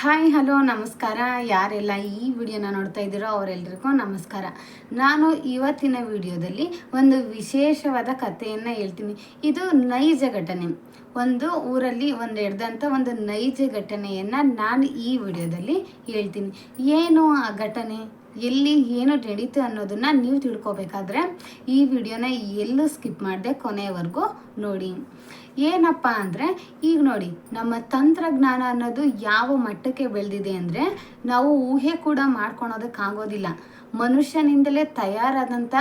Hi hello ನಮಸ್ಕಾರ. ಯಾರೆಲ್ಲ ಈ ವಿಡಿಯೋನ ನೋಡ್ತಾ ಇದ್ದೀರೋ ಅವರೆಲ್ಲರಿಗೂ ನಮಸ್ಕಾರ. ನಾನು ಇವತ್ತಿನ ವಿಡಿಯೋದಲ್ಲಿ ಒಂದು ವಿಶೇಷವಾದ ಕಥೆಯನ್ನು ಹೇಳ್ತೀನಿ. ಇದು ನೈಜ ಘಟನೆ. ಒಂದು ಊರಲ್ಲಿ ಒಂದು ಹಿಡ್ದಂಥ ಒಂದು ನೈಜ ಘಟನೆಯನ್ನು ನಾನು ಈ ವಿಡಿಯೋದಲ್ಲಿ ಹೇಳ್ತೀನಿ. ಏನು ಆ ಘಟನೆ? ಎಲ್ಲಿ ಏನು ನಡೀತು ಅನ್ನೋದನ್ನ ನೀವು ತಿಳ್ಕೊಬೇಕಾದ್ರೆ ಈ ವಿಡಿಯೋನ ಎಲ್ಲೂ ಸ್ಕಿಪ್ ಮಾಡದೆ ಕೊನೆಯವರೆಗೂ ನೋಡಿ. ಏನಪ್ಪ ಅಂದರೆ, ಈಗ ನೋಡಿ, ನಮ್ಮ ತಂತ್ರಜ್ಞಾನ ಅನ್ನೋದು ಯಾವ ಮಟ್ಟಕ್ಕೆ ಬೆಳೆದಿದೆ ಅಂದರೆ, ನಾವು ಊಹೆ ಕೂಡ ಮಾಡ್ಕೊಳೋದಕ್ಕಾಗೋದಿಲ್ಲ ಮನುಷ್ಯನಿಂದಲೇ ತಯಾರಾದಂಥ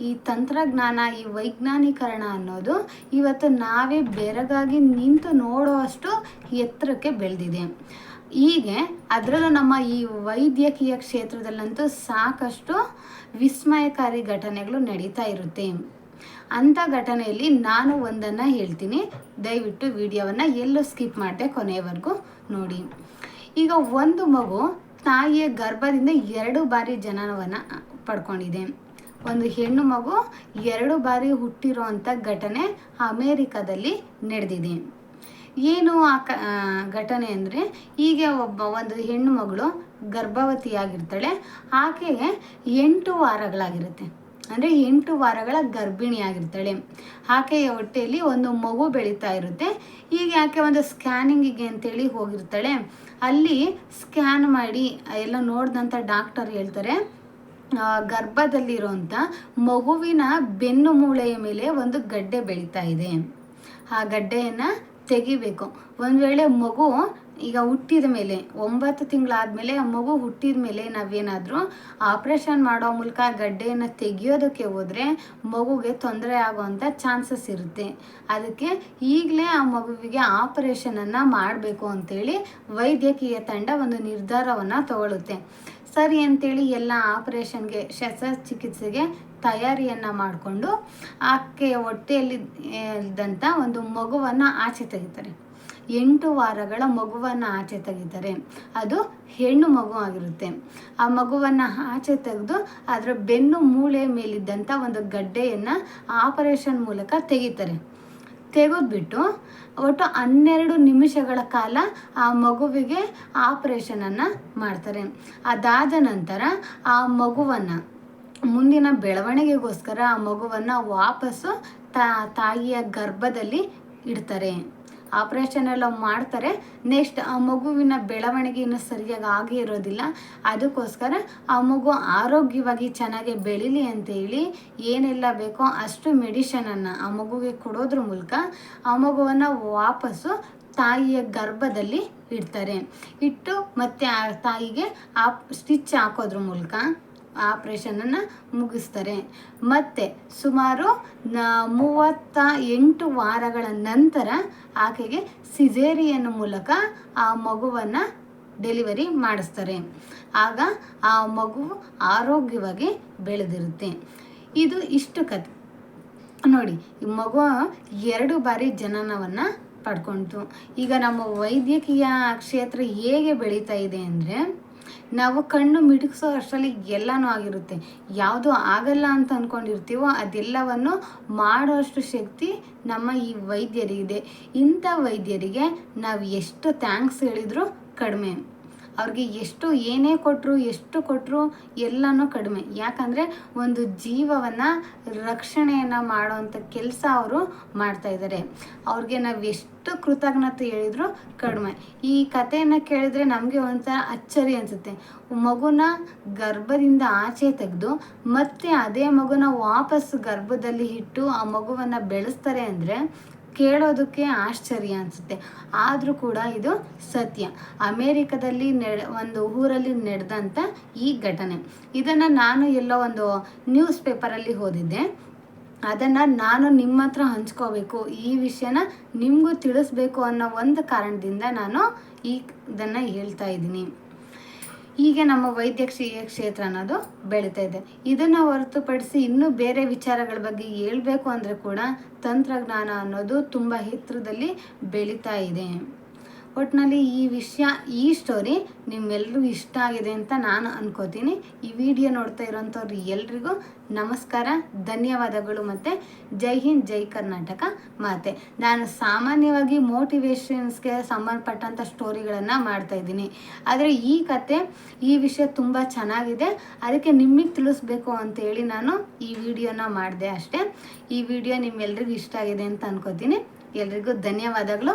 ಈ ತಂತ್ರಜ್ಞಾನ, ಈ ವೈಜ್ಞಾನೀಕರಣ ಅನ್ನೋದು ಇವತ್ತು ನಾವೇ ಬೆರಗಾಗಿ ನಿಂತು ನೋಡುವಷ್ಟು ಎತ್ತರಕ್ಕೆ ಬೆಳೆದಿದೆ. ಹೀಗೆ ಅದರಲ್ಲೂ ನಮ್ಮ ಈ ವೈದ್ಯಕೀಯ ಕ್ಷೇತ್ರದಲ್ಲಂತೂ ಸಾಕಷ್ಟು ವಿಸ್ಮಯಕಾರಿ ಘಟನೆಗಳು ನಡೀತಾ ಇರುತ್ತೆ. ಅಂಥ ಘಟನೆಯಲ್ಲಿ ನಾನು ಒಂದನ್ನು ಹೇಳ್ತೀನಿ. ದಯವಿಟ್ಟು ವಿಡಿಯೋವನ್ನು ಎಲ್ಲೂ ಸ್ಕಿಪ್ ಮಾಡದೆ ಕೊನೆಯವರೆಗೂ ನೋಡಿ. ಈಗ ಒಂದು ಮಗು ತಾಯಿಯ ಗರ್ಭದಿಂದ ಎರಡು ಬಾರಿ ಜನನವನ್ನು ಪಡ್ಕೊಂಡಿದೆ. ಒಂದು ಹೆಣ್ಣು ಮಗು ಎರಡು ಬಾರಿ ಹುಟ್ಟಿರುವಂಥ ಘಟನೆ ಅಮೇರಿಕಾದಲ್ಲಿ ನಡೆದಿದೆ. ಏನು ಆ ಕ ಘಟನೆ ಅಂದರೆ ಹೀಗೆ ಒಬ್ಬ ಒಂದು ಹೆಣ್ಣು ಮಗಳು ಗರ್ಭವತಿಯಾಗಿರ್ತಾಳೆ ಆಕೆಗೆ ಎಂಟು ವಾರಗಳಾಗಿರುತ್ತೆ. ಅಂದರೆ ಎಂಟು ವಾರಗಳ ಗರ್ಭಿಣಿಯಾಗಿರ್ತಾಳೆ. ಆಕೆಯ ಹೊಟ್ಟೆಯಲ್ಲಿ ಒಂದು ಮಗು ಬೆಳೀತಾ ಇರುತ್ತೆ. ಈಗ ಆಕೆ ಒಂದು ಸ್ಕ್ಯಾನಿಂಗಿಗೆ ಅಂತೇಳಿ ಹೋಗಿರ್ತಾಳೆ. ಅಲ್ಲಿ ಸ್ಕ್ಯಾನ್ ಮಾಡಿ, ಎಲ್ಲ ನೋಡಿದಂಥ ಡಾಕ್ಟರ್ ಹೇಳ್ತಾರೆ ಗರ್ಭದಲ್ಲಿರುವಂಥ ಮಗುವಿನ ಬೆನ್ನು ಮೂಳೆಯ ಮೇಲೆ ಒಂದು ಗಡ್ಡೆ ಬೆಳೀತಾ ಇದೆ. ಆ ಗಡ್ಡೆಯನ್ನು ತೆಗಿಬೇಕು. ಒಂದು ವೇಳೆ ಮಗು ಈಗ ಹುಟ್ಟಿದ ಮೇಲೆ, ಒಂಬತ್ತು ತಿಂಗಳಾದಮೇಲೆ ಆ ಮಗು ಹುಟ್ಟಿದ ಮೇಲೆ ನಾವೇನಾದರೂ ಆಪ್ರೇಷನ್ ಮಾಡೋ ಮೂಲಕ ಗಡ್ಡೆಯನ್ನ ತೆಗಿಯೋದಕ್ಕೆ ಹೋದರೆ ಮಗುಗೆ ತೊಂದರೆ ಆಗುವಂಥ ಚಾನ್ಸಸ್ ಇರುತ್ತೆ. ಅದಕ್ಕೆ ಈಗಲೇ ಆ ಮಗುವಿಗೆ ಆಪರೇಷನನ್ನು ಮಾಡಬೇಕು ಅಂತೇಳಿ ವೈದ್ಯಕೀಯ ತಂಡ ಒಂದು ನಿರ್ಧಾರವನ್ನು ತಗೊಳ್ಳುತ್ತೆ ಸರಿ ಅಂತೇಳಿ ಎಲ್ಲ ಆಪ್ರೇಷನ್ಗೆ ಶಸ್ತ್ರಚಿಕಿತ್ಸೆಗೆ ತಯಾರಿಯನ್ನು ಮಾಡಿಕೊಂಡು ಆಕೆಯ ಹೊಟ್ಟೆಯಲ್ಲಿ ಇದ್ದಂಥ ಒಂದು ಮಗುವನ್ನು ಆಚೆ ತೆಗಿತಾರೆ. ಎಂಟು ವಾರಗಳ ಮಗುವನ್ನು ಆಚೆ ತೆಗಿತಾರೆ. ಅದು ಹೆಣ್ಣು ಮಗು ಆಗಿರುತ್ತೆ. ಆ ಮಗುವನ್ನು ಆಚೆ ತೆಗೆದು ಅದರ ಬೆನ್ನು ಮೂಳೆ ಮೇಲಿದ್ದಂಥ ಒಂದು ಗಡ್ಡೆಯನ್ನು ಆಪರೇಷನ್ ಮೂಲಕ ತೆಗಿತಾರೆ. ತೆಗೆದ್ಬಿಟ್ಟು ಒಟ್ಟು ಹನ್ನೆರಡು ನಿಮಿಷಗಳ ಕಾಲ ಆ ಮಗುವಿಗೆ ಆಪರೇಷನನ್ನು ಮಾಡ್ತಾರೆ. ಅದಾದ ನಂತರ ಆ ಮಗುವನ್ನು, ಮುಂದಿನ ಬೆಳವಣಿಗೆಗೋಸ್ಕರ ಆ ಮಗುವನ್ನು ವಾಪಸ್ಸು ತಾಯಿಯ ಗರ್ಭದಲ್ಲಿ ಇಡ್ತಾರೆ. ಆಪ್ರೇಷನ್ ಎಲ್ಲ ಮಾಡ್ತಾರೆ. ನೆಕ್ಸ್ಟ್ ಆ ಮಗುವಿನ ಬೆಳವಣಿಗೆ ಇನ್ನೂ ಸರಿಯಾಗಿ ಆಗೇ ಇರೋದಿಲ್ಲ. ಅದಕ್ಕೋಸ್ಕರ ಆ ಮಗು ಆರೋಗ್ಯವಾಗಿ ಚೆನ್ನಾಗಿ ಬೆಳೀಲಿ ಅಂತೇಳಿ ಏನೆಲ್ಲ ಬೇಕೋ ಅಷ್ಟು ಮೆಡಿಷನನ್ನು ಆ ಮಗುವಿಗೆ ಕೊಡೋದ್ರ ಮೂಲಕ ಆ ಮಗುವನ್ನು ವಾಪಸ್ಸು ತಾಯಿಯ ಗರ್ಭದಲ್ಲಿ ಇಡ್ತಾರೆ. ಇಟ್ಟು ಮತ್ತೆ ಆ ತಾಯಿಗೆ ಆ ಸ್ಟಿಚ್ ಹಾಕೋದ್ರ ಮೂಲಕ ಆಪ್ರೇಷನನ್ನು ಮುಗಿಸ್ತಾರೆ. ಮತ್ತು ಸುಮಾರು ಮೂವತ್ತ ಎಂಟು ವಾರಗಳ ನಂತರ ಆಕೆಗೆ ಸಿಜೇರಿಯನ್ ಮೂಲಕ ಆ ಮಗುವನ್ನು ಡೆಲಿವರಿ ಮಾಡಿಸ್ತಾರೆ. ಆಗ ಆ ಮಗು ಆರೋಗ್ಯವಾಗಿ ಬೆಳೆದಿರುತ್ತೆ. ಇದು ಇಷ್ಟು ಕತೆ ನೋಡಿ, ಈ ಮಗು ಎರಡು ಬಾರಿ ಜನನವನ್ನು ಪಡ್ಕೊಳ್ತು ಈಗ ನಮ್ಮ ವೈದ್ಯಕೀಯ ಕ್ಷೇತ್ರ ಹೇಗೆ ಬೆಳೀತಾ ಇದೆ ಅಂದರೆ ನಾವು ಕಣ್ಣು ಮಿಡುಗಿಸೋ ಅಷ್ಟರಲ್ಲಿ ಎಲ್ಲನೂ ಆಗಿರುತ್ತೆ. ಯಾವುದು ಆಗಲ್ಲ ಅಂತ ಅಂದ್ಕೊಂಡಿರ್ತೀವೋ ಅದೆಲ್ಲವನ್ನು ಮಾಡೋಷ್ಟು ಶಕ್ತಿ ನಮ್ಮ ಈ ವೈದ್ಯರಿಗಿದೆ ಇಂಥ ವೈದ್ಯರಿಗೆ ನಾವು ಎಷ್ಟು ಥ್ಯಾಂಕ್ಸ್ ಹೇಳಿದರೂ ಕಡಿಮೆ. ಅವ್ರಿಗೆ ಎಷ್ಟು ಏನೇ ಕೊಟ್ಟರು ಎಷ್ಟು ಕೊಟ್ಟರು ಎಲ್ಲನೂ ಕಡಿಮೆ. ಯಾಕಂದರೆ ಒಂದು ಜೀವವನ್ನು ರಕ್ಷಣೆಯನ್ನು ಮಾಡೋವಂಥ ಕೆಲಸ ಅವರು ಮಾಡ್ತಾ ಇದ್ದಾರೆ ಅವ್ರಿಗೆ ನಾವು ಎಷ್ಟು ಕೃತಜ್ಞತೆ ಹೇಳಿದ್ರು ಕಡಿಮೆ. ಈ ಕಥೆಯನ್ನು ಕೇಳಿದ್ರೆ ನಮಗೆ ಒಂಥರ ಅಚ್ಚರಿ ಅನಿಸುತ್ತೆ. ಮಗುನ ಗರ್ಭದಿಂದ ಆಚೆ ತೆಗೆದು ಮತ್ತೆ ಅದೇ ಮಗುನ ವಾಪಸ್ ಗರ್ಭದಲ್ಲಿ ಇಟ್ಟು ಆ ಮಗುವನ್ನು ಬೆಳೆಸ್ತಾರೆ ಅಂದರೆ ಕೇಳೋದಕ್ಕೆ ಆಶ್ಚರ್ಯ ಅನಿಸುತ್ತೆ. ಆದರೂ ಕೂಡ ಇದು ಸತ್ಯ. ಅಮೇರಿಕದಲ್ಲಿ ನೆಡ್, ಒಂದು ಊರಲ್ಲಿ ನಡೆದಂಥ ಈ ಘಟನೆ. ಇದನ್ನು ನಾನು ಎಲ್ಲೋ ಒಂದು ನ್ಯೂಸ್ ಪೇಪರಲ್ಲಿ ಓದಿದ್ದೆ. ಅದನ್ನು ನಾನು ನಿಮ್ಮ ಹತ್ರ ಹಂಚ್ಕೋಬೇಕು. ಈ ವಿಷಯನ ನಿಮಗೂ ತಿಳಿಸ್ಬೇಕು ಅನ್ನೋ ಒಂದು ಕಾರಣದಿಂದ ನಾನು ಈ, ಇದನ್ನು ಹೇಳ್ತಾ ಇದ್ದೀನಿ. ಹೀಗೆ ನಮ್ಮ ವೈದ್ಯಕೀಯ ಕ್ಷೇತ್ರ ಅನ್ನೋದು ಬೆಳೀತಾ ಇದೆ. ಇದನ್ನು ಹೊರತುಪಡಿಸಿ ಇನ್ನೂ ಬೇರೆ ವಿಚಾರಗಳ ಬಗ್ಗೆ ಹೇಳಬೇಕು ಅಂದರೆ ಕೂಡ ತಂತ್ರಜ್ಞಾನ ಅನ್ನೋದು ತುಂಬ ಎತ್ತರದಲ್ಲಿ ಬೆಳೀತಾ ಇದೆ. ಒಟ್ಟಿನಲ್ಲಿ ಈ ವಿಷಯ, ಈ ಸ್ಟೋರಿ ನಿಮ್ಮೆಲ್ರಿಗೂ ಇಷ್ಟ ಆಗಿದೆ ಅಂತ ನಾನು ಅನ್ಕೋತೀನಿ. ಈ ವಿಡಿಯೋ ನೋಡ್ತಾ ಇರೋಂಥವ್ರು ಎಲ್ರಿಗೂ ನಮಸ್ಕಾರ, ಧನ್ಯವಾದಗಳು ಮತ್ತು ಜೈ ಹಿಂದ್, ಜೈ ಕರ್ನಾಟಕ ಮಾತೆ. ನಾನು ಸಾಮಾನ್ಯವಾಗಿ ಮೋಟಿವೇಶನ್ಸ್ಗೆ ಸಂಬಂಧಪಟ್ಟಂಥ ಸ್ಟೋರಿಗಳನ್ನು ಮಾಡ್ತಾ ಇದ್ದೀನಿ. ಆದರೆ ಈ ಕತೆ, ಈ ವಿಷಯ ತುಂಬ ಚೆನ್ನಾಗಿದೆ. ಅದಕ್ಕೆ ನಿಮಗೆ ತಿಳಿಸ್ಬೇಕು ಅಂತೇಳಿ ನಾನು ಈ ವಿಡಿಯೋನ ಮಾಡಿದೆ ಅಷ್ಟೇ. ಈ ವಿಡಿಯೋ ನಿಮ್ಮೆಲ್ರಿಗೂ ಇಷ್ಟ ಆಗಿದೆ ಅಂತ ಅನ್ಕೋತೀನಿ. ಎಲ್ರಿಗೂ ಧನ್ಯವಾದಗಳು.